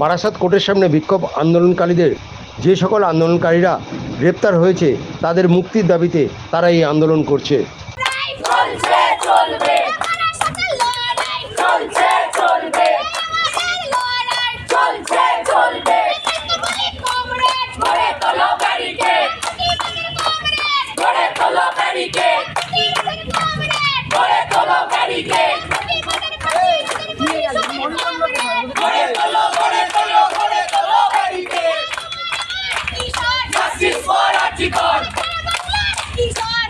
বারাসাত কোর্টের সামনে বিক্ষোভ আন্দোলনকারীদের। যে সকল আন্দোলনকারীরা গ্রেপ্তার হয়েছে, তাদের মুক্তির দাবিতে তারা এই আন্দোলন করছে। চলবে। se fora de cor!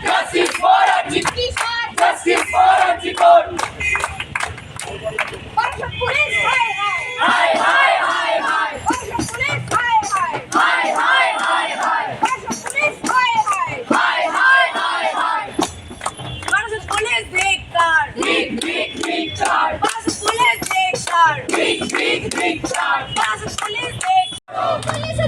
Já se fora de cor! Já se fora de cor! Baixa por isso, vai, vai! Ai, ai, ai, ai! Baixa por isso, vai, vai! Ai, ai, ai, ai! Baixa por isso, vai, vai! Ai, ai, ai, ai! big, big, isso, Victor! Vic, Vic, Victor! Baixa por isso, Victor! Vic, Vic, Victor! Baixa por isso, Victor! Polícia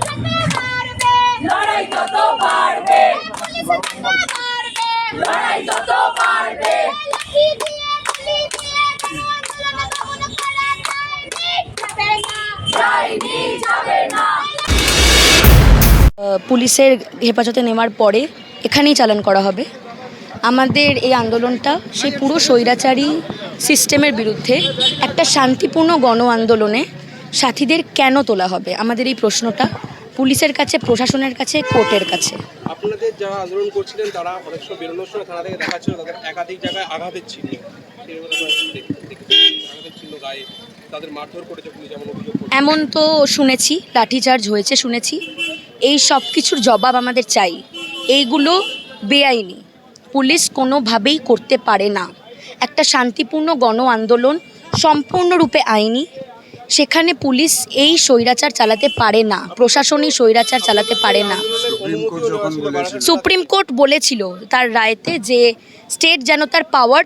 পুলিশের হেফাজতে নেওয়ার পরে এখানেই চালান করা হবে। আমাদের এই আন্দোলনটা সেই পুরো স্বৈরাচারী সিস্টেমের বিরুদ্ধে একটা শান্তিপূর্ণ গণ আন্দোলনে সাথীদের কেন তোলা হবে? আমাদের এই প্রশ্নটা পুলিশের কাছে প্রশাসনের কাছে কোর্টের কাছে। আপনাদের যারা আন্দোলন করছিলেন তারা অনেক সময় বেরোনোর সময় থানা থেকে দেখা ছিল তাদের একাধিক জায়গায় আঘাতের চিহ্ন। আঘাতের চিহ্ন গায়ে তাদের মারধর করেছে পুলিশ যেমন অভিযোগ এমন তো শুনেছি লাঠিচার্জ হয়েছে শুনেছি। এই সব কিছুর জবাব আমাদের চাই। এইগুলো বেআইনি। পুলিশ কোনোভাবেই করতে পারে না। একটা শান্তিপূর্ণ গণ আন্দোলন সম্পূর্ণরূপে আইনি। সেখানে পুলিশ এই স্বৈরাচার চালাতে পারে না প্রশাসনই স্বৈরাচার চালাতে পারে না। সুপ্রিম কোর্ট বলেছিল তার রায়তে যে স্টেট যেন তার পাওয়ার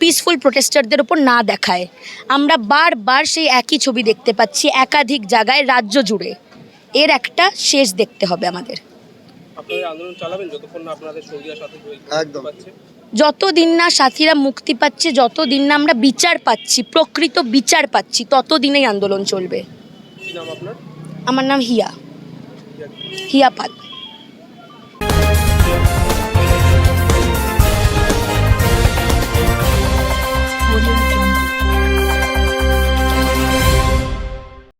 পিসফুল প্রোটেস্টারদের ওপর না দেখায়। আমরা বারবার সেই একই ছবি দেখতে পাচ্ছি একাধিক জায়গায় রাজ্য জুড়ে। এর একটা শেষ দেখতে হবে আমাদের। আন্দোলন চালাবেন যতক্ষণ না আপনাদের সঙ্গীরা সাথে একদম। পাচ্ছে যতদিন না সাথীরা মুক্তি পাচ্ছে যত দিন না আমরা বিচার পাচ্ছি প্রকৃত বিচার পাচ্ছি তত ততদিনেই আন্দোলন চলবে। আমার নাম হিয়া। হিয়া পাল।